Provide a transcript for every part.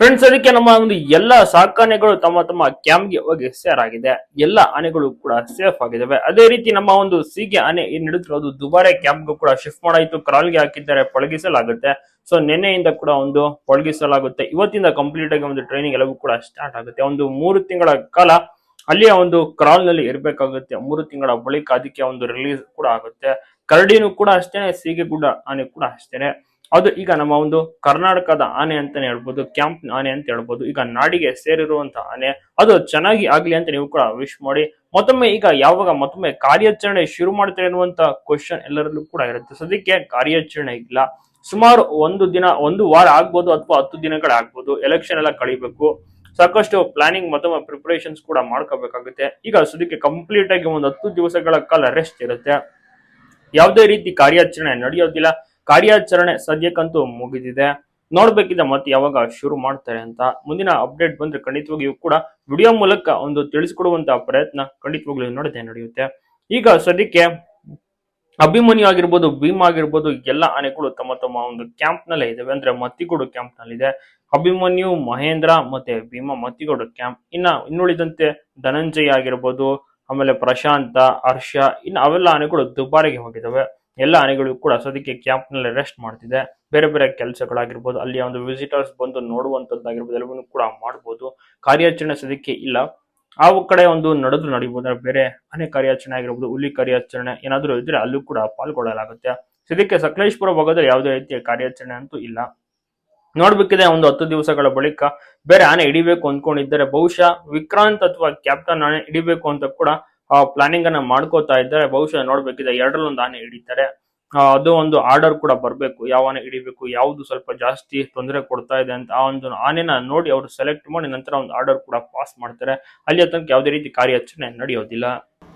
Friends ಅದಕ್ಕೆ ನಮ್ಮ ಒಂದು ಎಲ್ಲ ಸಾಕಾನೆಗಳು ತಮ್ಮ ತಮ್ಮ ಕ್ಯಾಂಪ್ಗೆ ಹೋಗಿ ಸೇರ್ ಆಗಿದೆ. ಎಲ್ಲ ಆನೆಗಳು ಕೂಡ ಸೇಫ್ ಆಗಿದಾವೆ. ಅದೇ ರೀತಿ ನಮ್ಮ ಒಂದು ಸೀಗೆ ಆನೆ ಏನ್ ನಡೆದಿರೋದು ದುಬಾರೆ ಕ್ಯಾಂಪ್ಗೂ ಕೂಡ ಶಿಫ್ಟ್ ಮಾಡಾಯ್ತು. ಕ್ರಾಲ್ಗೆ ಹಾಕಿದ್ದಾರೆ, ಪಳಗಿಸಲಾಗುತ್ತೆ. ಸೊ ನಿನ್ನೆಯಿಂದ ಕೂಡ ಒಂದು ಪಳಗಿಸಲಾಗುತ್ತೆ. ಇವತ್ತಿಂದ ಕಂಪ್ಲೀಟ್ ಆಗಿ ಒಂದು ಟ್ರೈನಿಂಗ್ ಎಲ್ಲವೂ ಕೂಡ ಸ್ಟಾರ್ಟ್ ಆಗುತ್ತೆ. ಒಂದು ಮೂರು ತಿಂಗಳ ಕಾಲ ಅಲ್ಲಿಯ ಒಂದು ಕ್ರಾಲ್ನಲ್ಲಿ ಇರಬೇಕಾಗುತ್ತೆ. ಮೂರು ತಿಂಗಳ ಬಳಿಕ ಅದಕ್ಕೆ ಒಂದು ರಿಲೀಸ್ ಕೂಡ ಆಗುತ್ತೆ. ಕರಡಿನೂ ಕೂಡ ಅಷ್ಟೇನೆ ಕೂಡ ಆನೆ ಕೂಡ ಅಷ್ಟೇನೆ. ಅದು ಈಗ ನಮ್ಮ ಒಂದು ಕರ್ನಾಟಕದ ಆನೆ ಅಂತಾನೆ ಹೇಳ್ಬೋದು, ಕ್ಯಾಂಪ್ ಆನೆ ಅಂತ ಹೇಳ್ಬೋದು, ಈಗ ನಾಡಿಗೆ ಸೇರಿರುವಂತ ಆನೆ, ಅದು ಚೆನ್ನಾಗಿ ಆಗ್ಲಿ ಅಂತ ನೀವು ಕೂಡ ವಿಶ್ ಮಾಡಿ. ಮತ್ತೊಮ್ಮೆ ಈಗ ಯಾವಾಗ ಮತ್ತೊಮ್ಮೆ ಕಾರ್ಯಾಚರಣೆ ಶುರು ಮಾಡ್ತಾರೆ ಅನ್ನುವಂತ ಕ್ವಶನ್ ಎಲ್ಲರಲ್ಲೂ ಕೂಡ ಇರುತ್ತೆ. ಸದ್ಯಕ್ಕೆ ಕಾರ್ಯಾಚರಣೆ ಇಲ್ಲ. ಸುಮಾರು ಒಂದು ದಿನ, ಒಂದು ವಾರ ಆಗ್ಬೋದು ಅಥವಾ ಹತ್ತು ದಿನಗಳಾಗ್ಬೋದು ಎಲೆಕ್ಷನ್ ಎಲ್ಲ ಕಳಿಬೇಕು. ಸಾಕಷ್ಟು ಪ್ಲಾನಿಂಗ್ ಮತ್ತೊಮ್ಮೆ ಪ್ರಿಪರೇಷನ್ಸ್ ಕೂಡ ಮಾಡ್ಕೋಬೇಕಾಗುತ್ತೆ. ಈಗ ಸದ್ಯಕ್ಕೆ ಕಂಪ್ಲೀಟ್ ಆಗಿ ಒಂದು ಹತ್ತು ದಿವಸಗಳ ಕಾಲ ರೆಸ್ಟ್ ಇರುತ್ತೆ. ಯಾವುದೇ ರೀತಿ ಕಾರ್ಯಾಚರಣೆ ನಡೆಯೋದಿಲ್ಲ. ಕಾರ್ಯಾಚರಣೆ ಸದ್ಯಕ್ಕಂತೂ ಮುಗಿದಿದೆ. ನೋಡ್ಬೇಕಿದೆ ಮತ್ತೆ ಯಾವಾಗ ಶುರು ಮಾಡ್ತಾರೆ ಅಂತ ಮುಂದಿನ ಅಪ್ಡೇಟ್ ಬಂದ್ರೆ ಖಂಡಿತವಾಗಿಯೂ ಕೂಡ ವಿಡಿಯೋ ಮೂಲಕ ಒಂದು ತಿಳಿಸ್ಕೊಡುವಂತ ಪ್ರಯತ್ನ ಖಂಡಿತವಾಗ್ಲೂ ನೋಡದೆ ನಡೆಯುತ್ತೆ. ಈಗ ಸದ್ಯಕ್ಕೆ ಅಭಿಮನ್ಯು ಆಗಿರ್ಬೋದು, ಭೀಮ್ ಆಗಿರ್ಬೋದು, ಎಲ್ಲ ಆನೆಗಳು ತಮ್ಮ ತಮ್ಮ ಒಂದು ಕ್ಯಾಂಪ್ ನಲ್ಲೇ ಇದಾವೆ. ಅಂದ್ರೆ ಮತ್ತಿಗೋಡು ಕ್ಯಾಂಪ್ ನಲ್ಲಿದೆ. ಅಭಿಮನ್ಯು, ಮಹೇಂದ್ರ ಮತ್ತೆ ಭೀಮ ಮತ್ತಿಗೋಡು ಕ್ಯಾಂಪ್ ಇನ್ನ ಇನ್ನುಳಿದಂತೆ ಧನಂಜಯ ಆಗಿರ್ಬೋದು, ಆಮೇಲೆ ಪ್ರಶಾಂತ, ಹರ್ಷ, ಇನ್ನು ಅವೆಲ್ಲ ಆನೆಗಳು ದುಬಾರಿಗೆ ಹೋಗಿದಾವೆ. ಎಲ್ಲ ಆನೆಗಳು ಕೂಡ ಸದ್ಯಕ್ಕೆ ಕ್ಯಾಂಪ್ನಲ್ಲಿ ರೆಸ್ಟ್ ಮಾಡ್ತಿದೆ. ಬೇರೆ ಬೇರೆ ಕೆಲಸಗಳಾಗಿರ್ಬೋದು, ಅಲ್ಲಿ ಒಂದು ವಿಸಿಟರ್ಸ್ ಬಂದು ನೋಡುವಂತದ್ದಾಗಿರ್ಬೋದು ಎಲ್ಲವನ್ನೂ ಕೂಡ ಮಾಡ್ಬೋದು. ಕಾರ್ಯಾಚರಣೆ ಸದ್ಯಕ್ಕೆ ಇಲ್ಲ. ಆ ಕಡೆ ಒಂದು ನಡೆದು ನಡೀಬಹುದು ಬೇರೆ ಆನೆ ಕಾರ್ಯಾಚರಣೆ ಆಗಿರ್ಬೋದು, ಹುಲಿ ಕಾರ್ಯಾಚರಣೆ ಏನಾದರೂ ಇದ್ರೆ ಅಲ್ಲೂ ಕೂಡ ಪಾಲ್ಗೊಳ್ಳಲಾಗುತ್ತೆ. ಸದ್ಯಕ್ಕೆ ಸಕಲೇಶ್ಪುರ ಭಾಗದಲ್ಲಿ ಯಾವುದೇ ರೀತಿಯ ಕಾರ್ಯಾಚರಣೆ ಅಂತೂ ಇಲ್ಲ. ನೋಡ್ಬೇಕಿದೆ ಒಂದು ಹತ್ತು ದಿವಸಗಳ ಬಳಿಕ ಬೇರೆ ಆನೆ ಹಿಡಿಬೇಕು ಅಂದ್ಕೊಂಡಿದ್ದಾರೆ ಬಹುಶಃ ವಿಕ್ರಾಂತ್ ಅಥವಾ ಕ್ಯಾಪ್ಟನ್ ಆನೆ ಹಿಡಿಬೇಕು ಅಂತ ಕೂಡ ಪ್ಲಾನಿಂಗ್ ಅನ್ನ ಮಾಡ್ಕೋತಾ ಇದ್ದಾರೆ. ಬಹುಶಃ ನೋಡ್ಬೇಕಿದೆ. ಎರಡರಲ್ಲಿ ಒಂದು ಆನೆ ಹಿಡಿತಾರೆ. ಆ, ಅದು ಒಂದು ಆರ್ಡರ್ ಕೂಡ ಬರಬೇಕು. ಯಾವ ಆನೆ ಹಿಡಿಬೇಕು? ಯಾವುದು ಸ್ವಲ್ಪ ಜಾಸ್ತಿ ತೊಂದರೆ ಕೊಡ್ತಾ ಇದೆ ಅಂತ ಆ ಒಂದು ಆನೆನ ನೋಡಿ ಅವರು ಸೆಲೆಕ್ಟ್ ಮಾಡಿ ನಂತರ ಒಂದು ಆರ್ಡರ್ ಕೂಡ ಪಾಸ್ ಮಾಡ್ತಾರೆ. ಅಲ್ಲಿ ತನಕ ಯಾವುದೇ ರೀತಿ ಕಾರ್ಯಾಚರಣೆ ನಡೆಯೋದಿಲ್ಲ.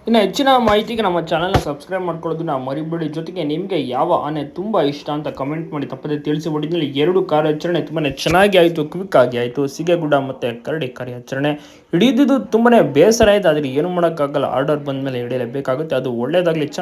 ಇನ್ನು ಹೆಚ್ಚಿನ ಮಾಹಿತಿಗೆ ನಮ್ಮ ಚಾನಲ್ನ ಸಬ್ಸ್ಕ್ರೈಬ್ ಮಾಡ್ಕೊಳ್ಳೋದನ್ನ ಮರಿಬೇಡಿ. ಜೊತೆಗೆ ನಿಮಗೆ ಯಾವ ಆನೆ ತುಂಬ ಇಷ್ಟ ಅಂತ ಕಮೆಂಟ್ ಮಾಡಿ ತಪ್ಪದೆ ತಿಳಿಸಿ ಒಟ್ಟಿನಲ್ಲಿ ಎರಡು ಕಾರ್ಯಾಚರಣೆ ತುಂಬಾ ಚೆನ್ನಾಗಿ ಆಯಿತು. ಕ್ವಿಕ್ ಆಗಿ ಆಯಿತು. ಸಿಗೆಗುಡ್ಡ ಮತ್ತೆ ಕರಡಿ ಕಾರ್ಯಾಚರಣೆ. ಹಿಡಿದಿದ್ದು ತುಂಬಾ ಬೇಸರ ಆಯಿತು. ಆದರೆ ಏನು ಮಾಡೋಕ್ಕಾಗಲ್ಲ. ಆರ್ಡರ್ ಬಂದ ಮೇಲೆ ಹಿಡಿಯಲೇಬೇಕಾಗುತ್ತೆ. ಅದು ಒಳ್ಳೇದಾಗಲಿ, ಚೆನ್ನಾಗಿ